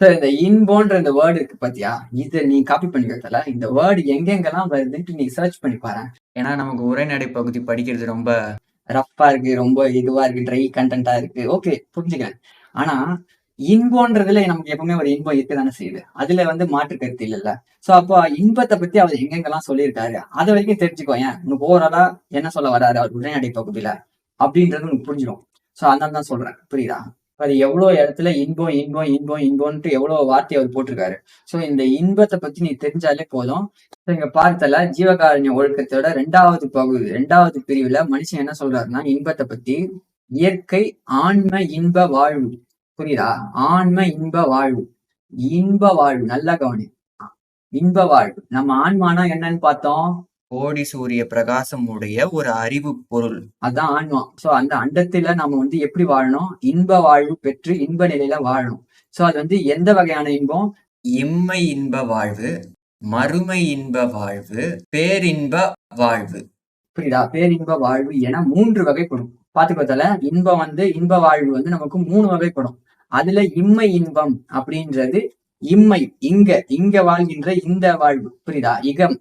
Sir இந்த இன்போன்ற இந்த word இருக்கு பாத்தியா? இதை நீ காப்பி பண்ணி வைக்கல இந்த வேர்டு எங்கெங்கெல்லாம் வருதுன்ட்டு நீ சர்ச் பண்ணி பாரு ஏன்னா நமக்கு உரைநடை பகுதி படிக்கிறது ரொம்ப ரஃப்பா இருக்கு ரொம்ப இதுவா இருக்கு ட்ரை கண்டென்ட்டா இருக்கு. ஓகே புரிஞ்சுக்கிறேன். ஆனா இன்போன்றதுல நமக்கு எப்பவுமே ஒரு இன்பம் இருக்கதானே செய்யுது. அதுல வந்து மாற்று கருத்து இல்லைல்ல. சோ அப்போ இன்பத்தை பத்தி அவர் எங்கெங்கெல்லாம் சொல்லியிருக்காரு? அது வரைக்கும் தெரிஞ்சுக்கோ ஏன்? உனக்கு ஓவராலா என்ன சொல்ல வராரு அவர் உரைநடை பகுதியில? அப்படின்றது உனக்கு புரிஞ்சிடும் சோ அதனால தான் சொல்றேன். புரியுதா? அது எவ்வளவு இடத்துல இன்பம் இன்பம் இன்பம் இன்பம்ன்ட்டு எவ்வளவு வார்த்தை அவர் போட்டிருக்காரு. சோ இந்த இன்பத்தை பத்தி நீ தெரிஞ்சாலே போதும். இங்க பார்த்தல ஜீவகாருண்ய ஒழுக்கத்தோட ரெண்டாவது பகுதி ரெண்டாவது பிரிவுல மனுஷன் என்ன சொல்றாருன்னா இன்பத்தை பத்தி இயற்கை ஆன்ம இன்ப வாழ்வு. புரியுதா? ஆன்ம இன்ப வாழ்வு. இன்ப வாழ்வு நல்லா கவனி இன்ப வாழ்வு. நம்ம ஆன்மானா என்னன்னு பார்த்தோம்? கோடி சூரிய பிரகாசம் உடைய ஒரு அறிவு பொருள். அதான் ஆன்மா. சோ அந்த அண்டத்துல நம்ம வந்து எப்படி வாழணும்? இன்ப வாழ்வு பெற்று இன்ப நிலையில வாழணும். சோ அது வந்து எந்த வகையான இன்பம்? இம்மை இன்ப வாழ்வு மறுமை இன்ப வாழ்வு பேரின்ப வாழ்வு. புரியுதா? பேரின்ப வாழ்வு என மூன்று வகைப்படும் பாத்துக்கோத்தல இன்பம் வந்து இன்ப வாழ்வு வந்து நமக்கு மூணு வகைப்படும் அதுல இம்மை இன்பம் அப்படின்றது இம்மை இங்க இங்க வாழ்கின்ற இந்த வாழ்வு. புரியுதா? இகம்.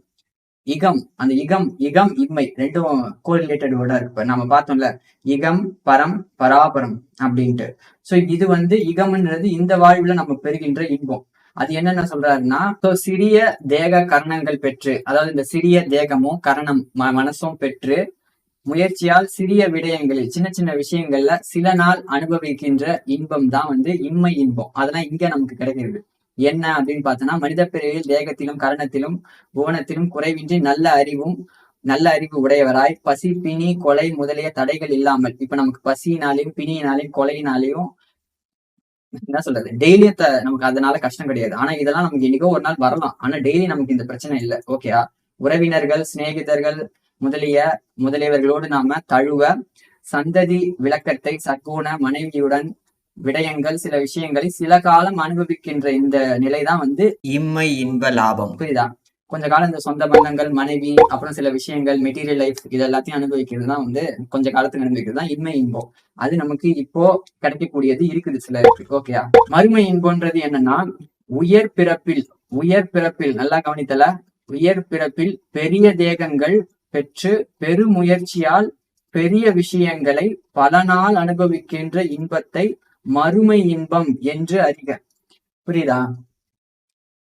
இகம் அந்த இகம் இகம் இம்மை ரெண்டும் கோரிலேட்டட் வேர்டா இருக்கு நம்ம பார்த்தோம்ல இகம் பரம் பராபரம் அப்படின்ட்டு. ஸோ இது வந்து இகம்ன்றது இந்த வாழ்வுல நம்ம பெறுகின்ற இன்பம். அது என்னென்ன சொல்றாருன்னா சிறிய தேக கரணங்கள் பெற்று அதாவது இந்த சிறிய தேகமும் கரணம் மனசும் பெற்று முயற்சியால் சிறிய விடயங்களில் சின்ன சின்ன விஷயங்கள்ல சில நாள் அனுபவிக்கின்ற இன்பம் தான் வந்து இம்மை இன்பம். அதெல்லாம் இங்க நமக்கு கிடைக்கிறது. என்ன அப்படின்னு பார்த்தோம்னா மனித பிறவியில் தேகத்திலும் கரணத்திலும் புவனத்திலும் குறைவின்றி நல்ல அறிவும் நல்ல அறிவு உடையவராய் பசி பிணி கொலை முதலிய தடைகள் இல்லாமல் இப்ப நமக்கு பசியினாலையும் பிணியினாலையும் கொலையினாலையும் என்ன சொல்றது? டெய்லி நமக்கு அதனால கஷ்டம் கிடையாது. ஆனா இதெல்லாம் நமக்கு இன்னைக்கோ ஒரு நாள் வரலாம். ஆனா டெய்லி நமக்கு இந்த பிரச்சனை இல்லை. ஓகேயா உறவினர்கள் சிநேகிதர்கள் முதலிய முதலியவர்களோடு நாம தழுவ சந்ததி விளக்கத்தை சற்குண மனைவியுடன் விடயங்கள் சில விஷயங்களை சில காலம் அனுபவிக்கின்ற இந்த நிலைதான் வந்து இம்மை இன்ப லாபம். புரியுதா? கொஞ்ச காலம் இந்த சொந்த பந்தங்கள் மனைவி அப்புறம் சில விஷயங்கள் மெட்டீரியல் லைஃப் இது எல்லாத்தையும் அனுபவிக்கிறது தான் வந்து கொஞ்ச காலத்துக்கு அனுபவிக்கிறது தான் இன்மை இன்பம். அது நமக்கு இப்போ கிடைக்கக்கூடியது இருக்குது சிலருக்கு ஓகேயா மறுமை இன்பம்ன்றது என்னன்னா உயர் பிறப்பில் உயர் பிறப்பில் நல்லா கவனித்தல. உயர் பிறப்பில் பெரிய தேகங்கள் பெற்று பெருமுயற்சியால் பெரிய விஷயங்களை பல நாள் அனுபவிக்கின்ற இன்பத்தை மறுமை இன்பம் என்று அறிக. புரியுதா?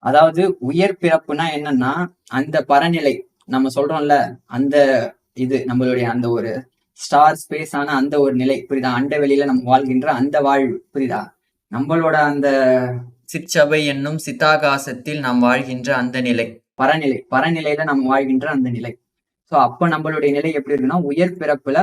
அதாவது உயர் பிறப்புனா என்னன்னா அந்த பரநிலை நம்ம சொல்றோம்ல அந்த இது நம்மளுடைய அந்த ஒரு ஸ்டார் ஸ்பேஸ் ஆன அந்த ஒரு நிலை புரியுதா? அண்ட வெளியில நம்ம வாழ்கின்ற அந்த வாழ்வு புரியுதா? நம்மளோட அந்த சிற்சபை என்னும் சித்தாகாசத்தில் நாம் வாழ்கின்ற அந்த நிலை பரநிலை பரநிலையில நம்ம வாழ்கின்ற அந்த நிலை. சோ அப்ப நம்மளுடைய நிலை எப்படி இருக்குன்னா உயர் பிறப்புல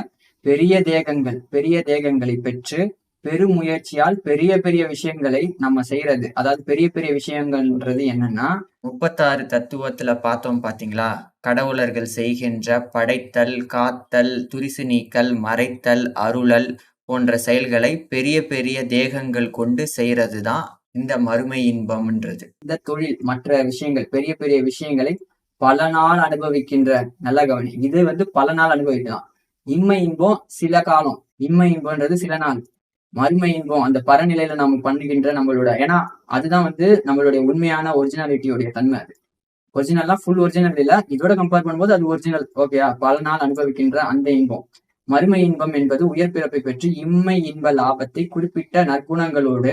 பெரிய தேகங்கள் பெரிய தேகங்களை பெற்று பெருமுயற்சியால் பெரிய பெரிய விஷயங்களை நம்ம செய்யறது அதாவது பெரிய பெரிய விஷயங்கள்ன்றது என்னன்னா முப்பத்தாறு தத்துவத்துல பார்த்தோம் பாத்தீங்களா? கடவுளர்கள் செய்கின்ற படைத்தல் காத்தல் துரிசு நீக்கல் மறைத்தல் அருளல் போன்ற செயல்களை பெரிய பெரிய தேகங்கள் கொண்டு செய்யறது தான் இந்த மறுமை இன்பம்ன்றது. இந்த தொழில் மற்ற விஷயங்கள் பெரிய பெரிய விஷயங்களை பல நாள் அனுபவிக்கின்ற நல்ல கவனி. இது வந்து பல நாள் அனுபவிக்கலாம். இம்மை இன்பம் சில காலம். இம்மை இன்பம்ன்றது சில நாள். மறுமை இன்பம் அந்த பரநிலையில நம்ம பண்ணுகின்ற நம்மளோட ஏன்னா அதுதான் வந்து நம்மளுடைய உண்மையான ஒரிஜினாலிட்டியோடைய தன்மை அது. ஒரிஜினல்லாம் ஃபுல் ஒரிஜினல் இல்ல இதோட கம்பேர் பண்ணும்போது அது ஒரிஜினல் ஓகேயா பல நாள் அனுபவிக்கின்ற அந்த இன்பம். மறுமை இன்பம் என்பது உயர் பிறப்பை பெற்று இம்மை இன்ப லாபத்தை குறிப்பிட்ட நற்குணங்களோடு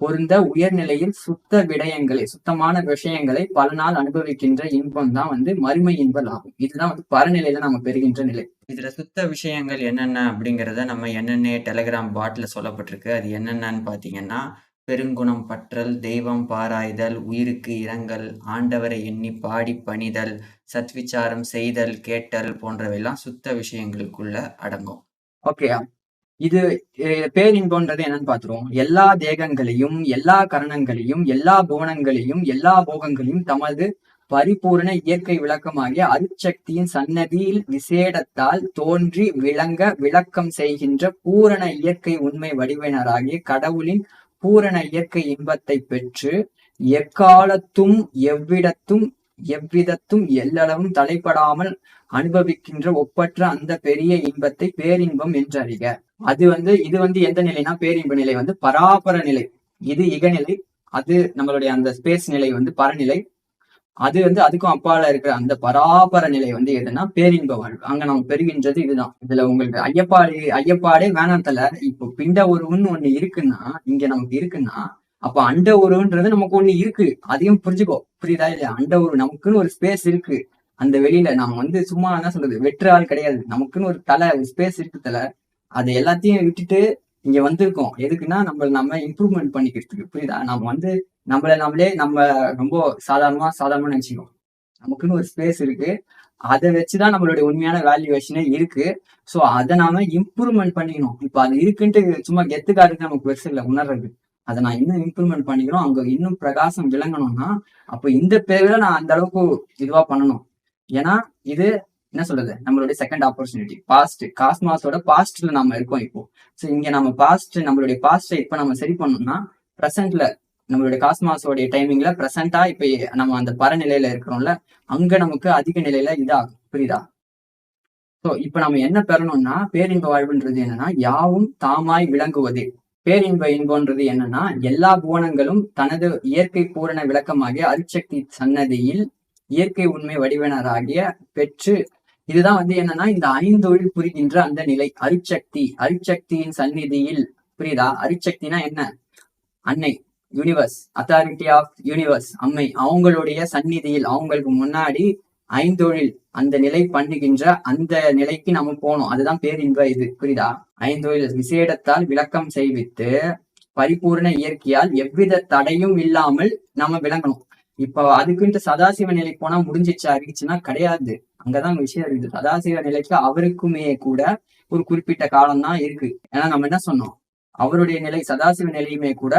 பொருந்த உயர்நிலையில் சுத்த விடயங்களை சுத்தமான விஷயங்களை பல நாள் அனுபவிக்கின்ற இன்பம் தான் வந்து மறுமை இன்ப லாபம் இதுதான் வந்து பரநிலையில நம்ம பெறுகின்ற நிலை. இதுல சுத்த விஷயங்கள் என்னென்ன அப்படிங்கிறத நம்ம என்னென்ன டெலிகிராம் பாட்ல சொல்லப்பட்டிருக்கு. அது என்னென்னன்னு பாத்தீங்கன்னா பெருங்குணம் பற்றல் தெய்வம் பாராய்தல் உயிருக்கு இரங்கல் ஆண்டவரை எண்ணி பாடி பணிதல் சத்விச்சாரம் செய்தல் கேட்டல் போன்றவையெல்லாம் சுத்த விஷயங்களுக்குள்ள அடங்கும். ஓகேயா இது பேரின்போன்றது பேரின்பம்ன்றது என்னன்னு பாத்துருவோம் எல்லா தேகங்களையும் எல்லா கரணங்களையும் எல்லா புவனங்களையும் எல்லா போகங்களையும் தமது பரிபூரண இயற்கை விளக்கமாகிய அருட்சக்தியின் சன்னதியில் விசேடத்தால் தோன்றி விளங்க விளக்கம் செய்கின்ற பூரண இயற்கை உண்மை வடிவினராகிய கடவுளின் பூரண இயற்கை இன்பத்தை பெற்று எக்காலத்தும் எவ்விடத்தும் எவ்விதத்தும் எல்லளவும் தலைப்படாமல் அனுபவிக்கின்ற ஒப்பற்ற அந்த பெரிய இன்பத்தை பேரின்பம் என்று அது வந்து இது வந்து எந்த நிலைனா பேரின்ப நிலை வந்து பராபர நிலை. இது இகநிலை அது நம்மளுடைய அந்த ஸ்பேஸ் நிலை வந்து பரநிலை. அது வந்து அதுக்கும் அப்பால இருக்கிற அந்த பராபர நிலை வந்து எதுனா பேரின்ப வாழ்வு. அங்க நம்ம பெறுகின்றது இதுதான். இதுல உங்களுக்கு ஐயப்பாடு ஐயப்பாடே வேணாம் தல. இப்போ பிண்ட ஒரு ஒண்ணு ஒண்ணு இருக்குன்னா இங்க நமக்கு இருக்குன்னா அப்ப அண்ட உருவன்றது நமக்கு ஒண்ணு இருக்கு. அதையும் புரிஞ்சுக்கோ. புரியுதா இல்லையா? அண்ட உரு நமக்குன்னு ஒரு ஸ்பேஸ் இருக்கு. அந்த வெளியில நாம வந்து சும்மா என்ன சொல்றது வெற்ற ஆள் கிடையாது. நமக்குன்னு ஒரு தலை ஒரு ஸ்பேஸ் இருக்கு தலை. அதை எல்லாத்தையும் விட்டுட்டு இங்க வந்திருக்கோம். எதுக்குன்னா நம்ம நம்ம இம்ப்ரூவ்மெண்ட் பண்ணிக்கிறதுக்கு. புரியுதா? நம்ம வந்து நம்மள நம்மளே நம்ம ரொம்ப சாதாரணமா சாதாரணமா நினைச்சுக்கோம் நமக்குன்னு ஒரு ஸ்பேஸ் இருக்கு. அதை வச்சுதான் நம்மளுடைய உண்மையான வேல்யூவேஷனே இருக்கு. ஸோ அதை நாம இம்ப்ரூவ்மெண்ட் பண்ணிக்கணும். இப்போ அது இருக்குன்ட்டு சும்மா கெத்துக்காருக்கு நமக்கு பெருசு இல்லை உணர்றது. அதை நான் இன்னும் இம்ப்ரூவ்மெண்ட் பண்ணிக்கணும். அங்க இன்னும் பிரகாசம் விளங்கணும்னா அப்போ இந்த பேர்ல நான் அந்த அளவுக்கு இதுவா பண்ணணும். ஏன்னா இது என்ன சொல்றது? நம்மளுடைய செகண்ட் ஆப்பர்ச்சுனிட்டி பாஸ்ட் காஸ்மாஸோட பாஸ்ட்ல நம்ம இருக்கோம் இப்போ. ஸோ இங்க நம்ம பாஸ்ட் நம்மளுடைய பாஸ்ட்டை இப்போ நம்ம சரி பண்ணோம்னா ப்ரெசென்ட்ல நம்மளுடைய காஸ்மாஸோடைய டைமிங்ல ப்ரெசென்ட்டா இப்ப நம்ம அந்த பரநிலையில இருக்கிறோம்ல அங்க நமக்கு அதிக நிலையில இதாகும். புரியுதா? ஸோ இப்ப நம்ம என்ன பெறணும்னா பேரின்ப வாழ்வுன்றது என்னன்னா யாவும் தாமாய் விளங்குவது. பேரின்ப இன்பம்ன்றது என்னன்னா எல்லா புவனங்களும் தனது இயற்கை பூரண விளக்கமாகிய அரிசக்தி சன்னதியில் இயற்கை உண்மை வடிவனராகிய பெற்று இதுதான் வந்து என்னன்னா இந்த ஐந்தொழில் புரிகின்ற அந்த நிலை அரிசக்தி. அரிசக்தியின் சந்நிதியில் புரியுதா? அரிசக்தினா என்ன? அன்னை யூனிவர்ஸ் அத்தாரிட்டி ஆஃப் யூனிவர்ஸ் அம்மை. அவங்களுடைய சந்நிதியில் அவங்களுக்கு முன்னாடி ஐந்தொழில் அந்த நிலை பண்ணுகின்ற அந்த நிலைக்கு நம்ம போனோம் அதுதான் பேரின்ப இது புரியுதா? ஐந்தொழில் விசேடத்தால் விளக்கம் செய்வித்து பரிபூர்ண இயற்கையால் எவ்வித தடையும் இல்லாமல் நம்ம விளங்கணும். இப்போ அதுக்குன்ட்டு சதாசிவ நிலைக்கு போனா முடிஞ்சிச்சு அறிவிச்சுன்னா கிடையாது. அங்கதான் விஷயம் இருக்குது. சதாசிவ நிலைக்கு அவருக்குமே கூட ஒரு குறிப்பிட்ட காலம் தான் இருக்கு. ஏன்னா நம்ம என்ன சொன்னோம்? அவருடைய நிலை சதாசிவ நிலையுமே கூட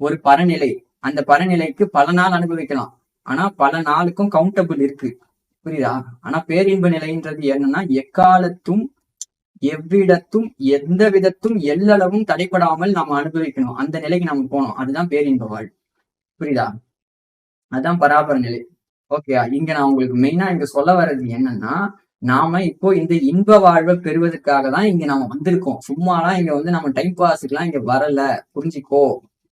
ஒரு பரநிலை. அந்த பரநிலைக்கு பல நாள் அனுபவிக்கலாம். ஆனா பல நாளுக்கும் கவுண்டபிள் இருக்கு. புரியுதா? ஆனா பேரின்ப நிலைன்றது என்னன்னா எக்காலத்தும் எவ்விடத்தும் எந்த விதத்தும் எல்லளவும் தடைப்படாமல் நாம அனுபவிக்கணும். அந்த நிலைக்கு நம்ம போனோம் அதுதான் பேரின்ப வாழ் புரியுதா? அதான் பராபர நிலை. ஓகே இங்க நான் உங்களுக்கு மெயினா இங்க சொல்ல வர்றது என்னன்னா நாம இப்போ இந்த இன்ப வாழ்வை பெறுவதற்காக தான் இங்க நாம வந்திருக்கோம். சும்மாலாம் இங்க வந்து நம்ம டைம் பாஸுக்குலாம் இங்க வரல. புரிஞ்சுக்கோ.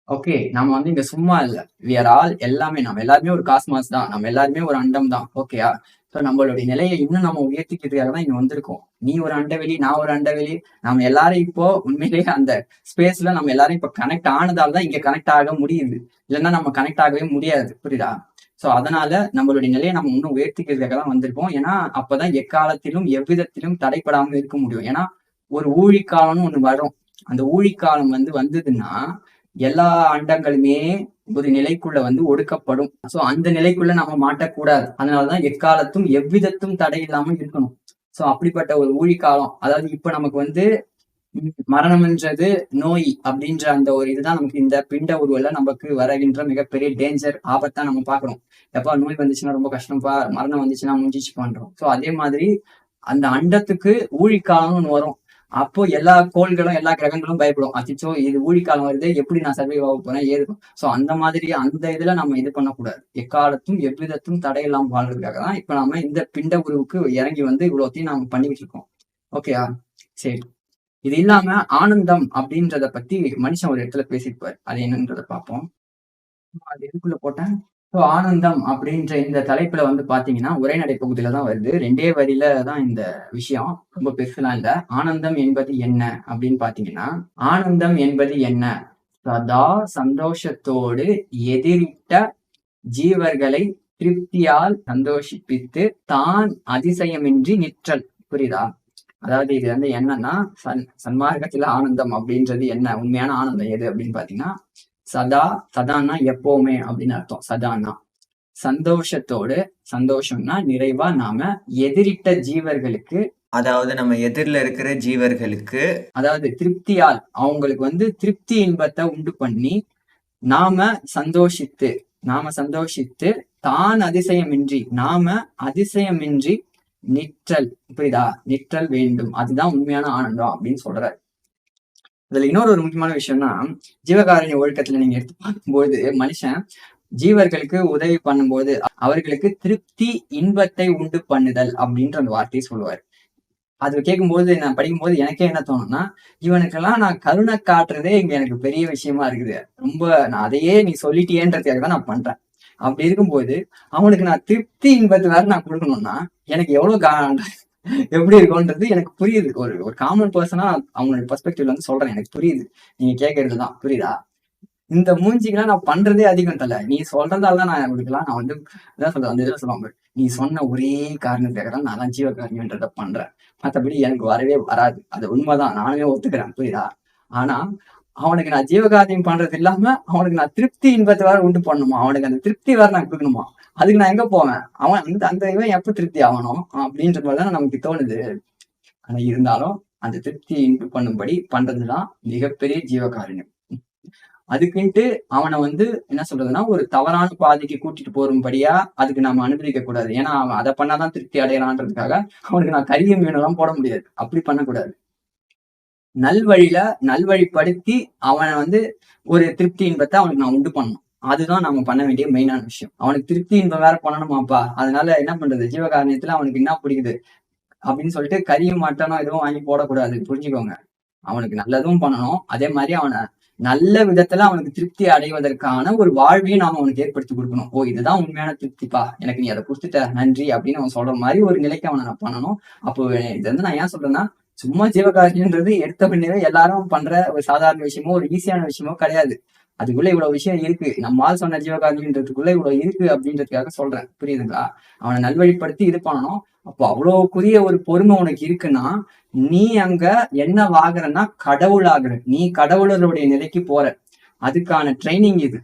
ஓகே நம்ம வந்து இங்க சும்மா இல்ல. வியர் ஆல் எல்லாமே நம்ம எல்லாருமே ஒரு காஸ்மாஸ் தான். நம்ம எல்லாருமே ஒரு அண்டம் தான். ஓகேயா ஸோ நம்மளுடைய நிலையை இன்னும் நம்ம உயர்த்திக்கிறதுக்காக தான் இங்க வந்திருக்கோம். நீ ஒரு அண்டவெளி நான் ஒரு அண்டவெளி நம்ம எல்லாரும் இப்போ உண்மையிலேயே அந்த ஸ்பேஸ்ல நம்ம எல்லாரும் இப்போ கனெக்ட் ஆனதால தான் இங்க கனெக்ட் ஆக முடியுது. இல்லைன்னா நம்ம கனெக்ட் ஆகவே முடியாது. புரியுதா? ஸோ அதனால நம்மளுடைய நிலையை நம்ம இன்னும் உயர்த்திக்கிறதுக்காக தான் வந்திருக்கோம் ஏன்னா அப்பதான் எக்காலத்திலும் எவ்விதத்திலும் தடைப்படாமல் இருக்க முடியும். ஏன்னா ஒரு ஊழிக்காலம்னு ஒண்ணு வரும். அந்த ஊழிக்காலம் வந்து வந்ததுன்னா எல்லா அண்டங்களுமே ஒரு நிலைக்குள்ள வந்து ஒடுக்கப்படும். சோ அந்த நிலைக்குள்ள நம்ம மாட்டக்கூடாது. அதனாலதான் எக்காலத்தும் எவ்விதத்தும் தடை இல்லாம இருக்கணும். சோ அப்படிப்பட்ட ஒரு ஊழிக்காலம் அதாவது இப்ப நமக்கு வந்து மரணம்ன்றது நோய் அப்படின்ற அந்த ஒரு இதுதான் நமக்கு இந்த பிண்ட உருவல நமக்கு வரகின்ற மிகப்பெரிய டேஞ்சர் ஆபத்தா நம்ம பாக்குறோம் எப்பா நோய் வந்துச்சுன்னா ரொம்ப கஷ்டம்ப்பா மரணம் வந்துச்சுன்னா முடிஞ்சிச்சு பண்றோம் சோ அதே மாதிரி அந்த அண்டத்துக்கு ஊழிக்காலம்னு வரும். அப்போ எல்லா கோள்களும் எல்லா கிரகங்களும் பயப்படும். அச்சிச்சோ இது ஊழிக்காலம் வருது. எப்படி நான் சர்வை ஆக போறேன்? ஏது? சோ அந்த மாதிரி அந்த இதுல நம்ம இது பண்ணக்கூடாது. எக்காலத்தும் எவ்விதத்தும் தடையில்லாம வாழ்றதுக்காக தான் இப்ப நாம இந்த பிண்ட உருவுக்கு இறங்கி வந்து இவ்வளோத்தையும் நாம பண்ணிக்கிட்டு இருக்கோம். ஓகேயா சரி. இது இல்லாம ஆனந்தம் அப்படின்றத பத்தி மனுஷன் ஒரு இடத்துல பேசியிருப்பார். அது என்னன்றத பார்ப்போம். அது எதுக்குள்ள போட்டேன்? ஸோ ஆனந்தம் அப்படின்ற இந்த தலைப்புல வந்து பாத்தீங்கன்னா உரைநடை பகுதியில தான் வருது. ரெண்டே வரியில தான் இந்த விஷயம். ரொம்ப பெருசுலாம் இல்ல. ஆனந்தம் என்பது என்ன அப்படின்னு பாத்தீங்கன்னா ஆனந்தம் என்பது என்ன? சதா சந்தோஷத்தோடு எதிரிட்ட ஜீவர்களை திருப்தியால் சந்தோஷிப்பித்து தான் அதிசயமின்றி நிற்றல். புரியுதா? அதாவது இது வந்து என்னன்னா சன் சன்மார்க்கத்துல ஆனந்தம் அப்படின்றது என்ன? உண்மையான ஆனந்தம் எது அப்படின்னு பாத்தீங்கன்னா சதா சதான்னா எப்பவுமே அப்படின்னு அர்த்தம். சதானா சந்தோஷத்தோடு சந்தோஷம்னா நிறைவா நாம எதிரிட்ட ஜீவர்களுக்கு அதாவது நம்ம எதிரில் இருக்கிற ஜீவர்களுக்கு அதாவது திருப்தியால் அவங்களுக்கு வந்து திருப்தி இன்பத்தை உண்டு பண்ணி நாம சந்தோஷித்து நாம சந்தோஷித்து தான் அதிசயமின்றி நாம அதிசயமின்றி நிற்றல். புரியுதா? நிற்றல் வேண்டும். அதுதான் உண்மையான ஆனந்தம் அப்படின்னு சொல்றாரு. இதுல இன்னொரு ஒரு முக்கியமான விஷயம்னா ஜீவகாரண்ய ஒழுக்கத்துல நீங்க எடுத்து பார்க்கும்போது மனுஷன் ஜீவர்களுக்கு உதவி பண்ணும்போது அவர்களுக்கு திருப்தி இன்பத்தை உண்டு பண்ணுதல் அப்படின்ற அந்த வார்த்தையை சொல்லுவார். அது கேட்கும்போது நான் படிக்கும்போது எனக்கே என்ன தோணும்னா இவனுக்கெல்லாம் நான் கருணை காட்டுறதே இங்க எனக்கு பெரிய விஷயமா இருக்குது. ரொம்ப நான் அதையே நீ சொல்லிட்டியேன்றதுக்காக தான் நான் பண்றேன். அப்படி இருக்கும்போது அவனுக்கு நான் திருப்தி இன்பத்து வேற நான் கொடுக்கணும்னா எனக்கு எவ்வளவு கா எப்படி இருக்கும்ன்றது எனக்கு புரியுது. ஒரு ஒரு காமன் பர்சனா அவங்களோட பெர்ஸ்பெக்டிவ்ல வந்து சொல்றேன். எனக்கு புரியுது. நீங்க கேட்கறது தான் புரியுதா? இந்த மூஞ்சிக்கெல்லாம் நான் பண்றதே அதிகம் தல நீ சொல்றதால தான் நான் கொடுக்கலாம் நான் வந்து இதான் சொல்றேன் அந்த இதில் சொல்லுவாங்க நீ சொன்ன ஒரே காரணத்துக்காக தான் நான் தான் ஜீவகாரணியன்றதை பண்றேன். மற்றபடி எனக்கு வரவே வராது. அது உண்மைதான். நானுமே ஒத்துக்கிறேன். புரியுதா? ஆனா அவனுக்கு நான் ஜீவகாதியம் பண்றது இல்லாம அவனுக்கு நான் திருப்தி இன்பத்தை வேற உண்டு பண்ணணுமா அவனுக்கு அந்த திருப்தி வேற நான் கொடுக்கணுமா? அதுக்கு நான் எங்க போவேன்? அவன் அந்த அந்த இவன் எப்ப திருப்தி ஆகணும்? அப்படின்ற மாதிரிதான் நமக்கு தோணுது. ஆனா இருந்தாலும் அந்த திருப்தியை இன்பு பண்ணும்படி பண்றதுதான் மிகப்பெரிய ஜீவகாரண்யம். அதுக்குன்ட்டு அவனை வந்து என்ன சொல்றதுன்னா ஒரு தவறான பாதைக்கு கூட்டிட்டு போறும்படியா அதுக்கு நாம அனுமதிக்க கூடாது. ஏன்னா அவன் அதை பண்ணாதான் திருப்தி அடையலான்றதுக்காக அவனுக்கு நான் கரிய மீனெல்லாம் போட முடியாது. அப்படி பண்ணக்கூடாது. நல்வழியில நல்வழிப்படுத்தி அவனை வந்து ஒரு திருப்தி இன்பத்தை அவனுக்கு நான் உண்டு பண்ணணும். அதுதான் நம்ம பண்ண வேண்டிய மெயினான விஷயம். அவனுக்கு திருப்தி இன்பம் வேற பண்ணணுமாப்பா? அதனால என்ன பண்றது? ஜீவகாரணியத்துல அவனுக்கு என்ன பிடிக்குது? அப்படின்னு சொல்லிட்டு கரியும் மட்டனும் எதுவும் வாங்கி போடக்கூடாது. புரிஞ்சுக்கோங்க. அவனுக்கு நல்லதும் பண்ணணும். அதே மாதிரி அவனை நல்ல விதத்துல அவனுக்கு திருப்தி அடைவதற்கான ஒரு வாழ்வையும் நாம அவனுக்கு ஏற்படுத்தி கொடுக்கணும். ஓ இதுதான் உண்மையான திருப்திப்பா? எனக்கு நீ அதை கொடுத்துட்ட. நன்றி அப்படின்னு அவன் சொல்ற மாதிரி ஒரு நிலைக்கு அவனை நான் பண்ணணும். அப்போ இது வந்து நான் ஏன் சொல்றேன்னா சும்மா ஜீவகாசின்றது எடுத்த பின்னே எல்லாரும் பண்ற ஒரு சாதாரண விஷயமோ ஒரு ஈஸியான விஷயமோ கிடையாது. அதுக்குள்ள இவ்வளவு விஷயம் இருக்கு. நம்மால் சொன்ன ஜீவகாந்தின்றதுக்குள்ள இவ்வளவு இருக்கு அப்படின்றதுக்காக சொல்றேன். புரியுதுங்களா? அவனை நல்வழிப்படுத்தி இது பண்ணணும். அப்போ அவ்வளவுக்குரிய ஒரு பொறுமை உனக்கு இருக்குன்னா நீ அங்க என்ன வாங்குறன்னா கடவுள் ஆகுற நீ கடவுளருடைய நிலைக்கு போற. அதுக்கான ட்ரைனிங் இது.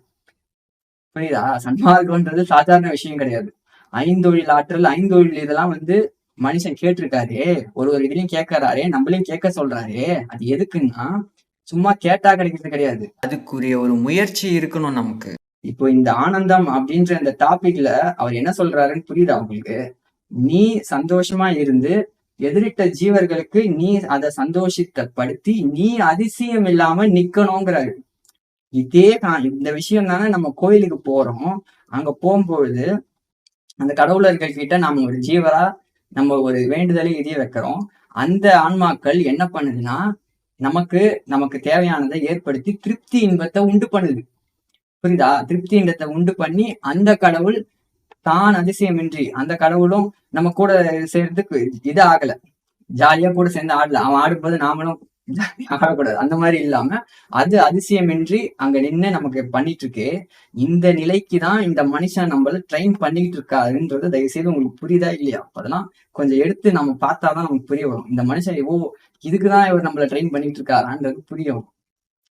புரியுதா? சன்மார்க்கம்ன்றது சாதாரண விஷயம் கிடையாது. ஐந்தொழில் ஆற்றல் ஐந்தொழில் இதெல்லாம் வந்து மனுஷன் கேட்டிருக்காரே. ஒரு ஒரு இதுலயும் கேட்கறாரே நம்மளையும் கேட்க சொல்றாரே. அது எதுக்குன்னா சும்மா கேட்டா கிடைக்கிறது கிடையாது. அதுக்குரிய ஒரு முயற்சி இருக்கணும் நமக்கு. இப்போ இந்த ஆனந்தம் அப்படின்ற இந்த டாபிக்ல அவர் என்ன சொல்றாருன்னு புரியுதா உங்களுக்கு? நீ சந்தோஷமா இருந்து எதிரிட்ட ஜீவர்களுக்கு நீ அதை சந்தோஷத்தைப்படுத்தி நீ அதிசயம் இல்லாம நிக்கணுங்கிறாரு. இதே கா- இந்த விஷயம் தானே நம்ம கோயிலுக்கு போறோம். அங்க போகும்பொழுது அந்த கடவுளர்கள் கிட்ட நம்ம ஒரு ஜீவரா நம்ம ஒரு வேண்டுதலை எதிய வைக்கிறோம். அந்த ஆன்மாக்கள் என்ன பண்ணுதுன்னா நமக்கு நமக்கு தேவையானதை ஏற்படுத்தி திருப்தி இன்பத்தை உண்டு பண்ணுது. புரியுதா? திருப்தி இன்பத்தை உண்டு பண்ணி அந்த கடவுள் தான் அதிசயமின்றி அந்த கடவுளும் நம்ம கூட சேர்ந்து இது ஆகல. ஜாலியா கூட சேர்ந்து ஆடல. அவன் ஆடும்போது நாமளும் ஆகக்கூடாது. அந்த மாதிரி இல்லாம அது அதிசயமின்றி அங்க நின்னு நமக்கு பண்ணிட்டு இருக்கு இந்த நிலைக்கு தான் இந்த மனுஷன் நம்மள ட்ரெயின் பண்ணிட்டு இருக்காருன்றது தயவு செய்து உங்களுக்கு புரியுதா இல்லையா? அதெல்லாம் கொஞ்சம் எடுத்து நம்ம பார்த்தாதான் நமக்கு புரிய வரும். இந்த மனுஷன் ஓ இதுக்குதான் இவர் நம்மள ட்ரெயின் பண்ணிட்டு இருக்காரான்றது புரியும்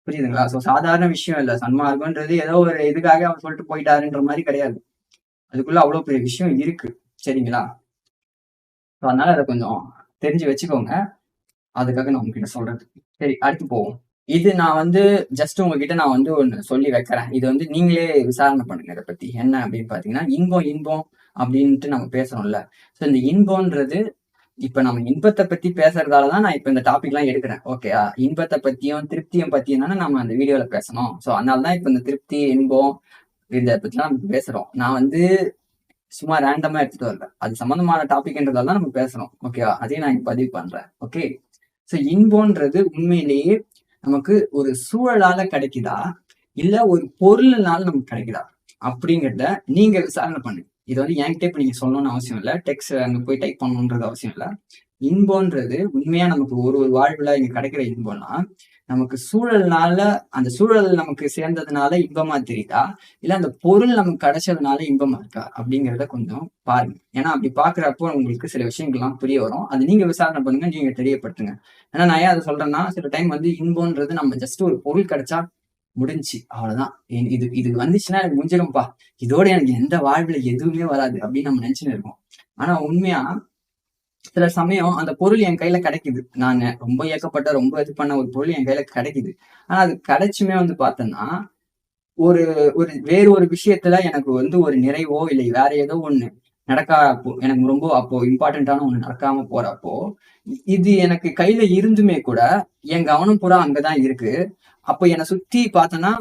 புரியுதுங்களா? சோ சாதாரண விஷயம் இல்ல. சன்மார்க்கம்ன்றது ஏதோ ஒரு இதுக்காக அவர் சொல்லிட்டு போயிட்டாருன்ற மாதிரி கிடையாது. அதுக்குள்ள அவ்வளவு பெரிய விஷயம் இருக்கு. சரிங்களா? அதனால அதை கொஞ்சம் தெரிஞ்சு வச்சுக்கோங்க. அதுக்காக நான் உங்ககிட்ட சொல்றது சரி அடுத்து போவோம். இது நான் வந்து ஜஸ்ட் உங்ககிட்ட நான் வந்து ஒண்ணு சொல்லி வைக்கிறேன். இது வந்து நீங்களே விசாரணை பண்ணுங்க இதை பத்தி. என்ன அப்படின்னு பாத்தீங்கன்னா இன்பம் இன்பம் அப்படின்ட்டு நம்ம பேசுறோம்ல. ஸோ இந்த இன்பம்ன்றது இப்ப நம்ம இன்பத்தை பத்தி பேசுறதால தான் நான் இப்ப இந்த டாபிக் எல்லாம் எடுக்கிறேன். ஓகே இன்பத்தை பத்தியும் திருப்தியும் பத்தியும் தானே நம்ம அந்த வீடியோல பேசணும். ஸோ அதனால தான் இப்ப இந்த திருப்தி இன்பம் இதை பத்திலாம் நம்ம பேசுறோம். நான் வந்து சும்மா ரேண்டமா எடுத்துட்டு வரல. அது சம்பந்தமான டாபிக்ன்றதால தான் நம்ம பேசுறோம். ஓகேவா அதையும் நான் இங்க பதிவு பண்றேன். ஓகே ஸோ இன்போன்றது உண்மையிலேயே நமக்கு ஒரு சூழலால கிடைக்குதா? இல்ல ஒரு பொருள்னால நமக்கு கிடைக்குதா? அப்படிங்கிறத நீங்க விசாரணை பண்ணுங்க. இது வந்து என்கிட்ட இப்போ நீங்க சொல்லணும்னு அவசியம் இல்லை. டெக்ஸ்ட் அங்க போய் டைப் பண்ணணுன்றது அவசியம் இல்லை. இன்பம்ன்றது உண்மையா நமக்கு ஒரு ஒரு வாழ்வுல இங்க கிடைக்கிற இன்பம்னா நமக்கு சூழல்னால அந்த சூழல் நமக்கு சேர்ந்ததுனால இன்பமா தெரியுதா? இல்ல அந்த பொருள் நமக்கு கிடைச்சதுனால இன்பமா இருக்கா? அப்படிங்கிறத கொஞ்சம் பாருங்க. ஏன்னா அப்படி பாக்குறப்போ உங்களுக்கு சில விஷயங்கள்லாம் புரிய வரும். அது நீங்க விசாரணை பண்ணுங்க நீங்க தெரியப்படுத்துங்க. ஏன்னா நான் ஏன் அதை சொல்றேன்னா சில டைம் வந்து இன்பம்ன்றது நம்ம ஜஸ்ட் ஒரு பொருள் கிடைச்சா முடிஞ்சு. அவ்வளவுதான். இது இது வந்துச்சுன்னா எனக்கு முடிஞ்சிடும்பா இதோட எனக்கு எந்த வாழ்வுல எதுவுமே வராது அப்படின்னு நம்ம நினைச்சுன்னு இருக்கோம். ஆனா உண்மையா சில சமயம் அந்த பொருள் என் கையில கிடைக்குது. நான் ரொம்ப இயக்கப்பட்ட ரொம்ப இது பண்ண ஒரு பொருள் என் கையில கிடைக்குது. ஆனா அது கிடைச்சுமே வந்து பார்த்தேன்னா ஒரு ஒரு வேறு ஒரு விஷயத்துல எனக்கு வந்து ஒரு நிறைவோ இல்லை வேற ஏதோ ஒண்ணு நடக்கா அப்போ எனக்கு ரொம்ப அப்போ இம்பார்ட்டன்டான ஒண்ணு நடக்காம போறப்போ இது எனக்கு கையில இருந்துமே கூட என் கவனம் பூரா அங்கதான் இருக்கு. அப்போ என்னை சுத்தி பார்த்தேன்னா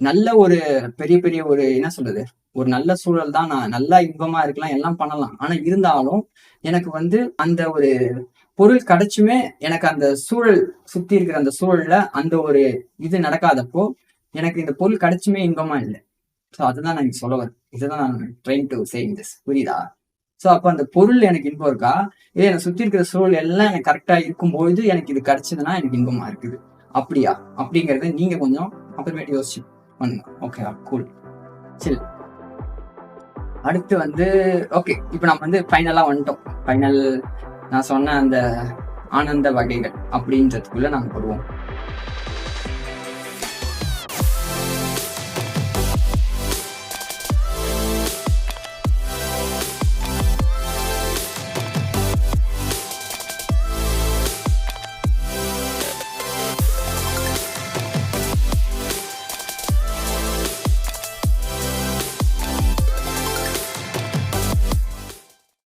நல்ல ஒரு பெரிய பெரிய ஒரு என்ன சொல்றது? ஒரு நல்ல சூழல் தான் நான் நல்லா இன்பமா இருக்கலாம் எல்லாம் பண்ணலாம். ஆனா இருந்தாலும் எனக்கு வந்து அந்த ஒரு பொருள் கிடைச்சுமே எனக்கு அந்த சூழல் சுத்தி இருக்கிற அந்த சூழல்ல அந்த ஒரு இது நடக்காதப்போ எனக்கு இந்த பொருள் கிடைச்சுமே இன்பமா இல்லை. ஸோ அதுதான் நான் சொல்ல வரேன். இதுதான் நான் ட்ரைன் டு சேவிங் திஸ் புரியுதா? ஸோ அப்போ அந்த பொருள் எனக்கு இன்பம் இருக்கா? இதே எனக்கு சுற்றி இருக்கிற சூழல் எல்லாம் எனக்கு கரெக்டாக இருக்கும்போது எனக்கு இது கிடைச்சதுன்னா எனக்கு இன்பமா இருக்குது. அப்படியா? அப்படிங்கறத நீங்க கொஞ்சம் அப்புறமேட்டு யோசிச்சு பண்ணுங்க. ஓகேவா கூல் சில் அடுத்து வந்து ஓகே இப்போ நம்ம வந்து ஃபைனலா வந்துட்டோம். ஃபைனல் நான் சொன்ன அந்த ஆனந்த வகைகள் அப்படின்றதுக்குள்ள நாங்க வருவோம்.